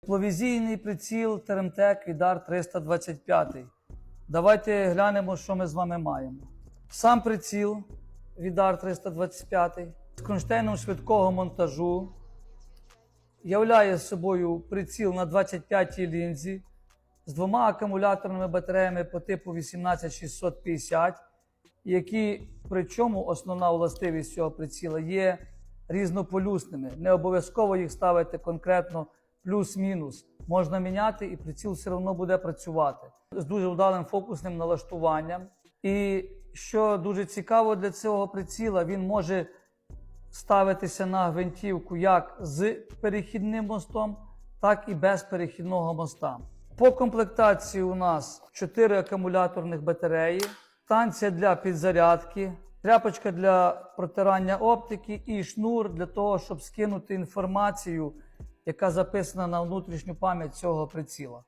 Тепловізійний приціл Теремтек Ідар 325. Давайте глянемо, що ми з вами маємо. Сам приціл Відар 325 з кронштейном швидкого монтажу. Являє собою приціл на 25 й лінзі з двома акумуляторними батареями по типу 18650, які, причому основна властивість цього приціла є різнополюсними. Не обов'язково їх ставити конкретно плюс-мінус. Можна міняти, і приціл все одно буде працювати з дуже вдалим фокусним налаштуванням. І що дуже цікаво для цього приціла, він може ставитися на гвинтівку як з перехідним мостом, так і без перехідного моста. По комплектації у нас 4 акумуляторних батареї, станція для підзарядки, тряпочка для протирання оптики і шнур для того, щоб скинути інформацію, яка записана на внутрішню пам'ять цього приціла.